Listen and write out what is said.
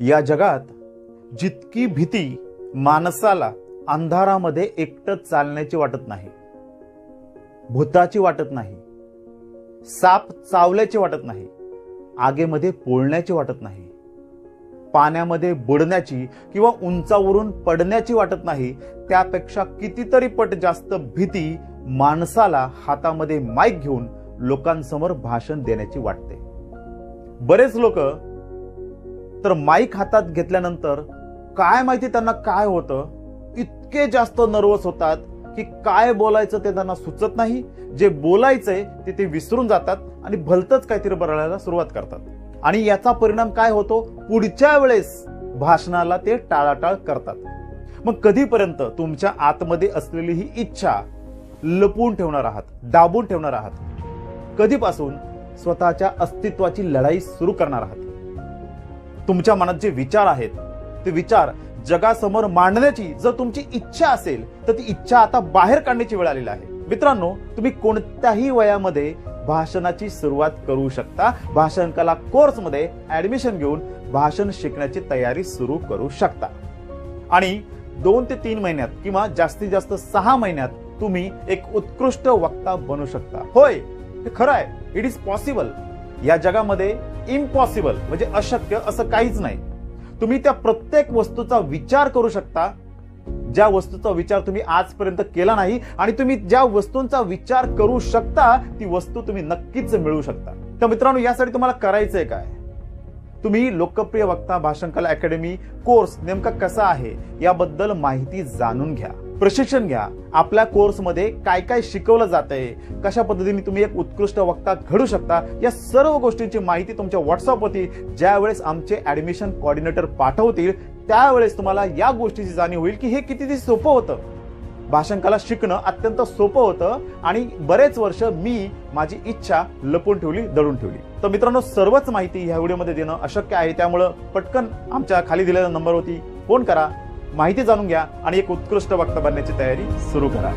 या जगात जितकी भीती माणसाला अंधारामध्ये एकटं चालण्याची वाटत नाही भूताची वाटत नाही साप चावल्याची वाटत नाही आगेमध्ये पोळण्याची वाटत नाही पाण्यामध्ये बुडण्याची किंवा उंचावरून पडण्याची वाटत नाही त्यापेक्षा कितीतरी पट जास्त भीती माणसाला हातामध्ये माईक घेऊन लोकांसमोर भाषण देण्याची वाटते. बरेच लोक तर माईक हातात घेतल्यानंतर काय माहिती त्यांना काय होतं? इतके जास्त नर्वस होतात की काय बोलायचं ते त्यांना सुचत नाही. जे बोलायचंय ते ते विसरून जातात आणि भलतच काहीतरी बरळायला सुरुवात करतात. आणि याचा परिणाम काय होतो? पुढच्या वेळेस भाषणाला ते टाळाटाळ करतात. मग कधीपर्यंत तुमच्या आतमध्ये असलेली ही इच्छा लपवून ठेवणार आहात दाबून ठेवणार आहात? कधीपासून? स्वतःच्या अस्तित्वाची लढाई सुरू करणार आहात. तुमच्या मनात जे विचार आहेत ते विचार जगासमोर मांडण्याची जर तुमची इच्छा असेल तर ती इच्छा आता बाहेर काढण्याची वेळ आलेली आहे. मित्रांनो तुम्ही कोणत्याही वयामध्ये भाषणाची सुरुवात करू शकता. भाषण कला कोर्समध्ये ऍडमिशन घेऊन भाषण शिकण्याची तयारी सुरू करू शकता. आणि दोन ते तीन महिन्यात किंवा जास्तीत जास्त सहा महिन्यात तुम्ही एक उत्कृष्ट वक्ता बनू शकता. होय हे खरं आहे. इट इज पॉसिबल या जगामध्ये इम्पॉसिबल म्हणजे अशक्य असं काहीच नाही. तुम्ही त्या प्रत्येक वस्तूचा विचार करू शकता. ज्या वस्तूचा विचार तुम्ही आजपर्यंत केला नाही आणि तुम्ही ज्या वस्तूंचा विचार करू शकता ती वस्तू तुम्ही नक्कीच मिळवू शकता. तर मित्रांनो यासाठी तुम्हाला करायचंय काय? तुम्ही लोकप्रिय वक्ता भाषण कला अकॅडमी कोर्स नेमका कसा आहे? याबद्दल माहिती जाणून घ्या. प्रशिक्षण घ्या. आपल्या कोर्समध्ये काय काय शिकवलं जातंय कशा पद्धतीने तुम्ही एक उत्कृष्ट वक्ता घडू शकता या सर्व गोष्टींची माहिती तुमच्या व्हॉट्सअपवरती ज्यावेळेस आमचे ऍडमिशन कॉर्डिनेटर पाठवतील त्यावेळेस तुम्हाला या गोष्टीची जाणीव होईल की हे किती सोपं होतं. भाषांकाला शिकणं अत्यंत सोपं होतं आणि बरेच वर्ष मी माझी इच्छा लपून ठेवली दडून ठेवली. तर मित्रांनो सर्वच माहिती ह्या व्हिडिओमध्ये देणं अशक्य आहे. त्यामुळं पटकन आमच्या खाली दिलेल्या नंबरवरती फोन करा. माहिती जाणून घ्या आणि एक उत्कृष्ट वक्ता बनण्याची तयारी सुरू करा.